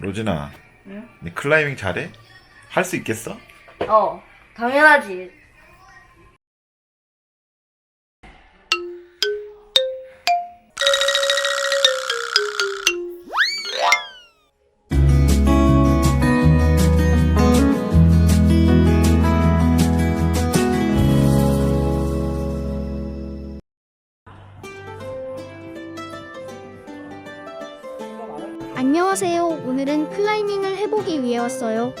로진아, 응? 네 클라이밍 잘해? 할 수 있겠어? 어, 당연하지. 안녕하세요. 오늘은 클라이밍을 해보기 위해 왔어요.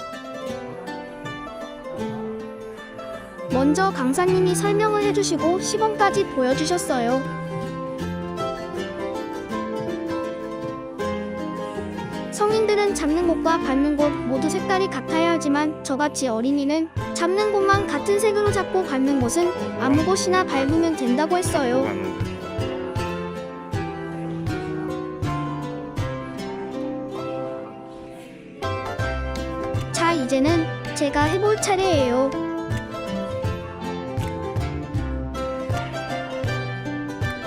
먼저 강사님이 설명을 해주시고 시범까지 보여주셨어요. 성인들은 잡는 곳과 밟는 곳 모두 색깔이 같아야 하지만 저같이 어린이는 잡는 곳만 같은 색으로 잡고 밟는 곳은 아무 곳이나 밟으면 된다고 했어요. 이제는 제가 해볼 차례예요.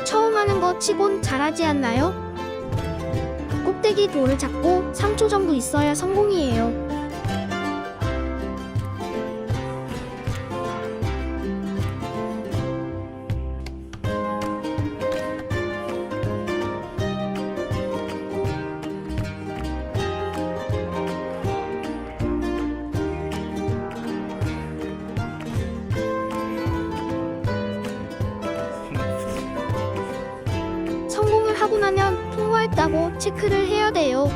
처음 하는 거 치곤 잘하지 않나요? 꼭대기 돌을 잡고 3초 정도 있어야 성공이에요. 통과했다고 체크를 해야 돼요.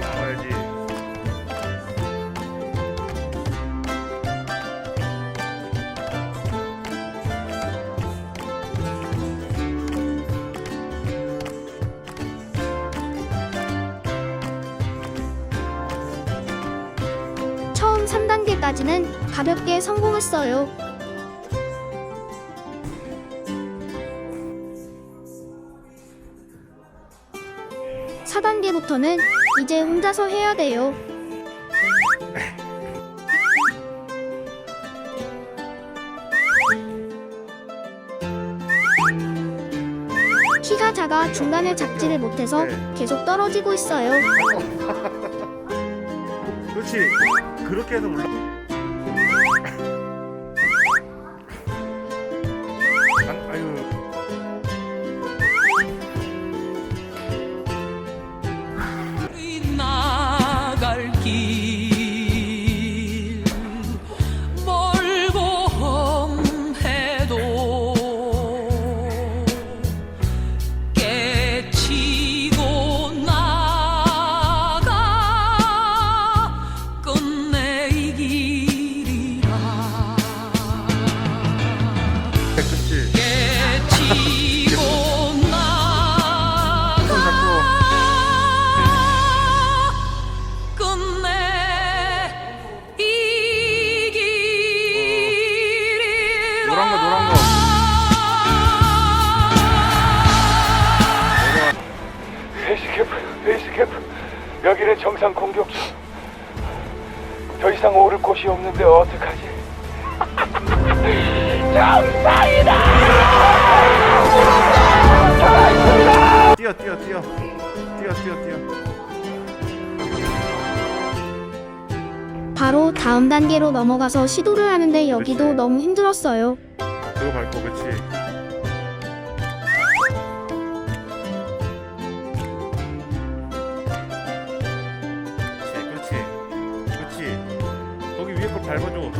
가야지. 처음 3단계까지는 가볍게 성공했어요. 사단계부터는 이제 혼자서 해야 돼요. 키가 작아 중간에 잡지를 못해서 계속 떨어지고 있어요. 그렇지. 그렇게 해서 올라. 여기는 정상 공격 중. 더 이상 오를 곳이 없는데 어떡하지? 뛰어, 뛰어, 뛰어. 뛰어, 뛰어, 뛰어. 바로 다음 단계로 넘어가서 시도를 하는데 여기도 그치. 너무 힘들었어요. 그거 밟고, 그렇 밟아줘.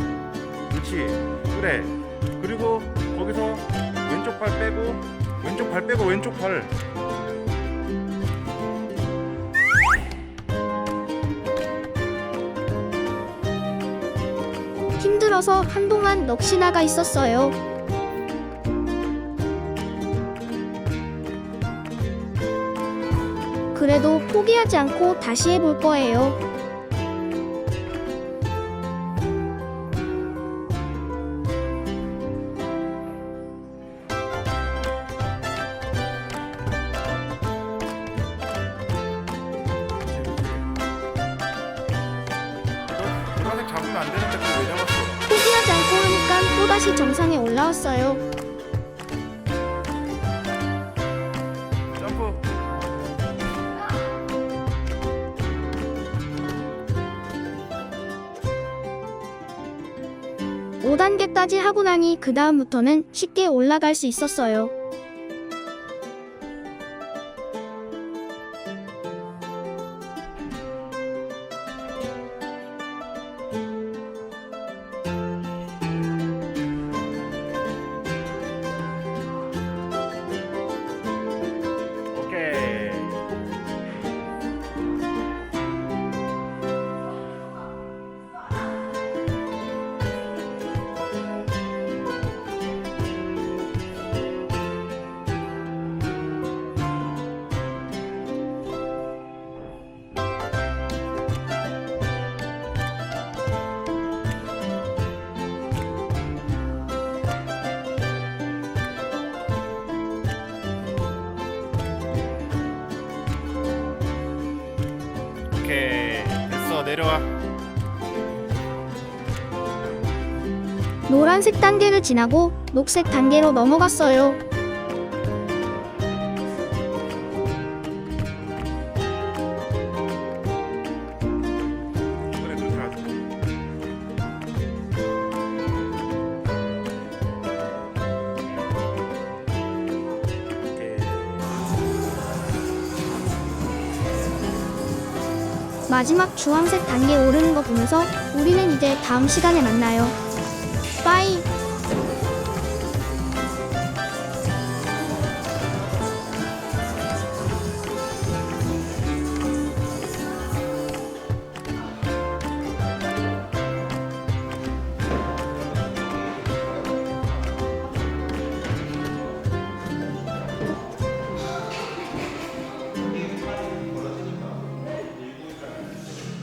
그렇지. 그래. 그리고 거기서 왼쪽 발 빼고, 왼쪽 발 빼고, 왼쪽 발. 힘들어서 한동안 넋이 나가 있었어요. 그래도 포기하지 않고 다시 해볼 거예요. 잡으면 안 되는데 그걸 왜 잡았어? 포기하지 않고 하니까 또다시 정상에 올라왔어요. 점프. 오단계까지 하고 나니 그 다음부터는 쉽게 올라갈 수 있었어요. 됐어. 내려와. 노란색 단계를 지나고 녹색 단계로 넘어갔어요. 마지막 주황색 단계 오르는 거 보면서 우리는 이제 다음 시간에 만나요. 빠이!